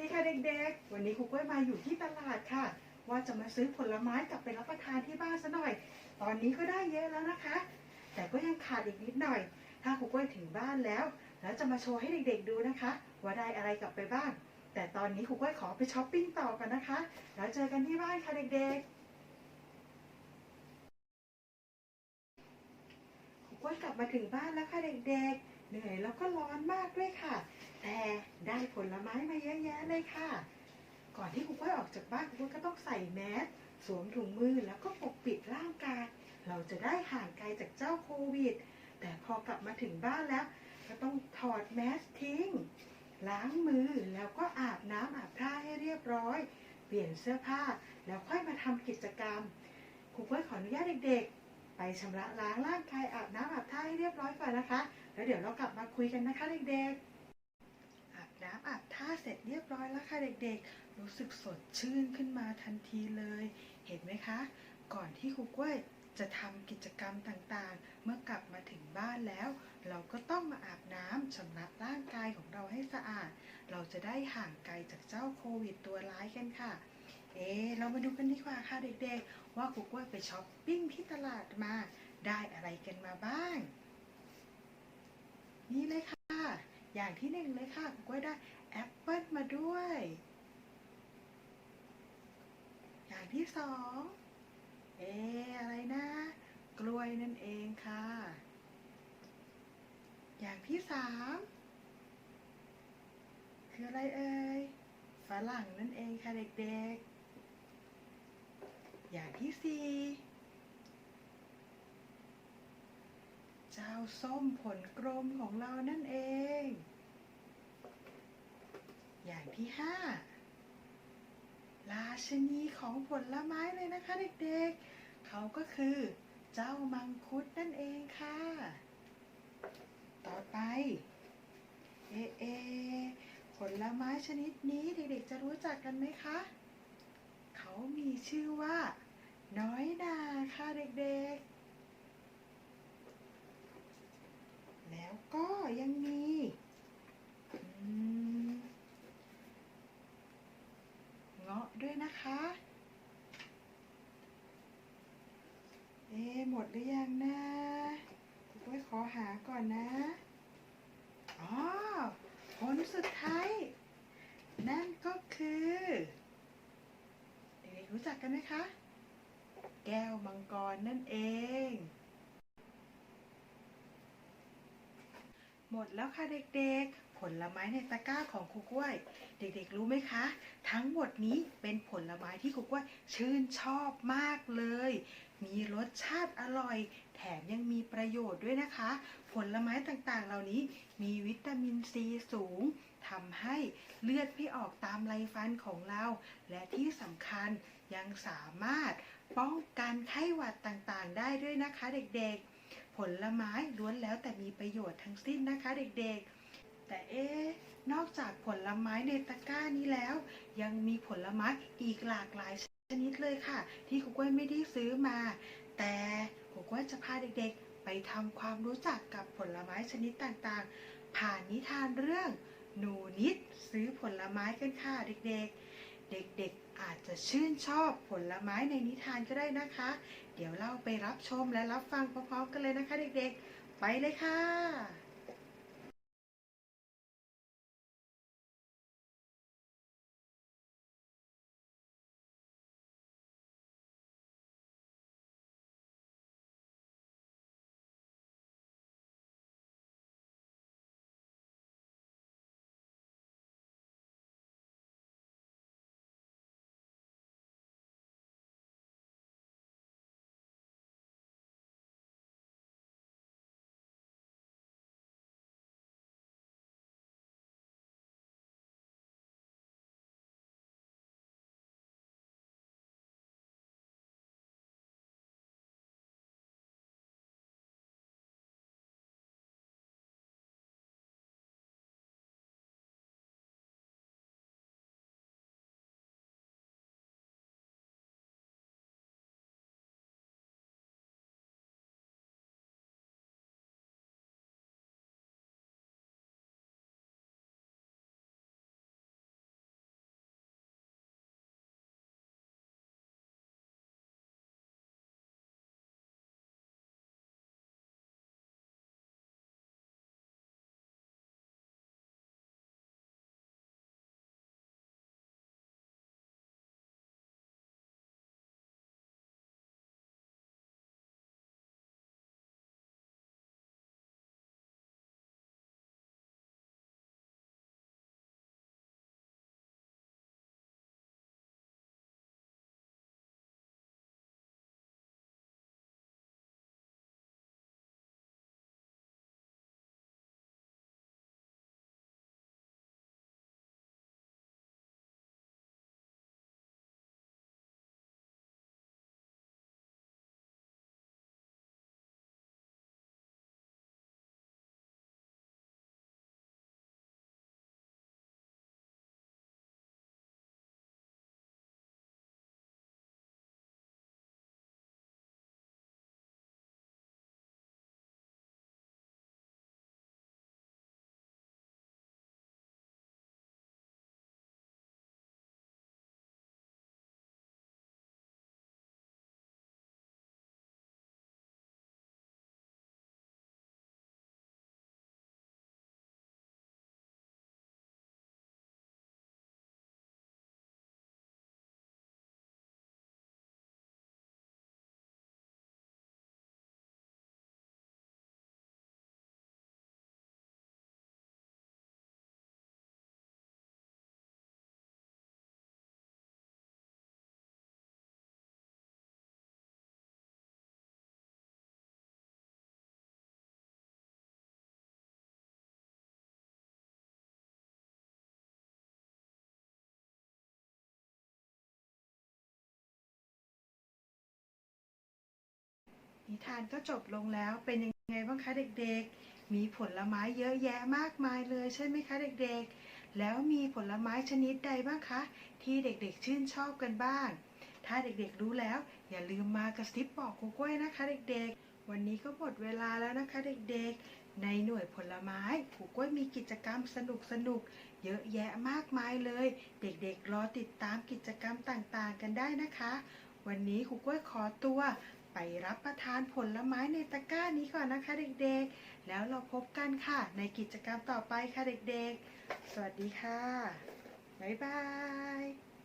ดีค่ะเด็กๆ วันนี้ครูกล้วยมาอยู่ที่ตลาดค่ะ ว่าจะมาซื้อผลไม้กลับไปรับประทานที่บ้านซะหน่อย ตอนนี้ก็ได้เยอะแล้วนะคะ แต่ก็ยังขาดอีกนิดหน่อย ถ้าครูกล้วยถึงบ้านแล้ว แล้วจะมาโชว์ให้เด็กๆดูนะคะ ว่าได้อะไรกลับไปบ้าง แต่ตอนนี้ครูกล้วยขอไปช้อปปิ้งต่อกันนะคะ แล้วเจอกันที่บ้านค่ะเด็กๆคุกล้วยกลับมาถึงบ้านแล้วค่ะเด็กๆ เหนื่อยแล้วก็ร้อนมากด้วยค่ะ แต่ได้ผลไม้มาเยอะแยะเลยค่ะ ก่อนที่ครูกล้วยออกจากบ้านครูกล้วยก็ต้องใส่แมสสวมถุงมือแล้วก็ปกปิดร่างกาย เราจะได้ห่างไกลจากเจ้าโควิด แต่พอกลับมาถึงบ้านแล้ว ก็ต้องถอดแมสทิ้ง ล้างมือแล้วก็อาบน้ำอาบท่าให้เรียบร้อย เปลี่ยนเสื้อผ้าแล้วค่อยมาทำกิจกรรมครูกล้วยขออนุญาตเด็กๆ ไปชำระล้างร่างกายอาบน้ำอาบท่าให้เรียบร้อยก่อนนะคะ แล้วเดี๋ยวเรากลับมาคุยกันนะคะเด็กๆ อาบน้ำอาบท่าเสร็จเรียบร้อยแล้วค่ะเด็กๆ รู้สึกสดชื่นขึ้นมาทันทีเลย เห็นไหมคะ ก่อนที่ครูกล้วยจะทำกิจกรรมต่างๆ เมื่อกลับมาถึงบ้านแล้ว เราก็ต้องมาอาบน้ำชำระร่างกายของเราให้สะอาด เราจะได้ห่างไกลจากเจ้าโควิดตัวร้ายกันค่ะ เอ๊เรามาดูกันดีกว่าค่ะเด็กๆ ว่าครูกล้วยไปช้อปปิ้งที่ตลาดมาได้อะไรกันมาบ้าง นี่เลยค่ะ อย่างที่หนึ่งเลยค่ะครูกล้วยได้แอปเปิลมาด้วย อย่างที่สองเอ๊อะไรนะ กล้วยนั่นเองค่ะ อย่างที่สามคืออะไรเอ่ยฝรั่งนั่นเองค่ะเด็กๆ อย่างที่สี่เจ้าส้มผลกลมของเรานั่นเอง อย่างที่ห้าราชนีของผลไม้เลยนะคะเด็กๆ เขาก็คือเจ้ามังคุดนั่นเองค่ะ ต่อไปเอเอผลไม้ชนิดนี้เด็กๆ จะรู้จักกันไหมคะ เขามีชื่อว่า น้อยนาค่ะเด็กๆ แล้วก็ยังมีเงาะด้วยนะคะ เอ๊หมดหรือยังนะคุณกล้ขอหาก่อนนะ อ๋อ ผลสุดท้าย นั่นก็คือ เด็กๆรู้จักกันไหมคะ แก้วมังกรนั่นเอง หมดแล้วค่ะเด็กๆ ผลไม้ในตะกร้าของครูกล้วย เด็กๆ รู้ไหมคะ ทั้งหมดนี้เป็นผลไม้ที่ครูกล้วยชื่นชอบมากเลย มีรสชาติอร่อย แถมยังมีประโยชน์ด้วยนะคะ ผลไม้ต่างๆ เหล่านี้มีวิตามินซีสูงทำให้เลือดไม่ออกตามไรฟันของเรา และที่สำคัญยังสามารถ ป้องกันไข้หวัดต่างๆ ได้ด้วยนะคะ เด็กๆ ผลไม้ล้วนแล้วแต่มีประโยชน์ทั้งสิ้นนะคะ เด็กๆ แต่เอ๊ะนอกจากผลไม้ในตะกร้านี้แล้ว ยังมีผลไม้อีกหลากหลายชนิดเลยค่ะ ที่ครูกล้วยไม่ได้ซื้อมา แต่ครูกล้วยจะพาเด็กๆ ไปทำความรู้จักกับผลไม้ชนิดต่างๆ ผ่านนิทานเรื่องหนูนิดซื้อผลไม้กันค่ะเด็กๆ เด็กๆอาจจะชื่นชอบผลไม้ในนิทานก็ได้นะคะ เดี๋ยวเราไปรับชมและรับฟังพร้อมๆกันเลยนะคะ เด็กๆ ไปเลยค่ะ นิทานก็จบลงแล้วเป็นยังไงบ้างคะเด็กๆ มีผลไม้เยอะแยะมากมายเลยใช่ไหมคะเด็กๆ แล้วมีผลไม้ชนิดใดบ้างคะ ที่เด็กๆ ชื่นชอบกันบ้าง ถ้าเด็กๆรู้แล้ว อย่าลืมมากระซิบบอกครูกล้วยนะคะ เด็กๆ วันนี้ก็หมดเวลาแล้วนะคะเด็กๆ ในหน่วยผลไม้ครูกล้วยมีกิจกรรมสนุกๆเยอะแยะมากมายเลย เด็กๆ รอติดตามกิจกรรมต่างๆ กันได้นะคะ วันนี้ครูกล้วยขอตัว ไปรับประทานผลไม้ในตะกร้านี้ก่อนนะคะเด็กๆ แล้วเราพบกันค่ะ ในกิจกรรมต่อไปค่ะเด็กๆ สวัสดีค่ะ บ๊ายบาย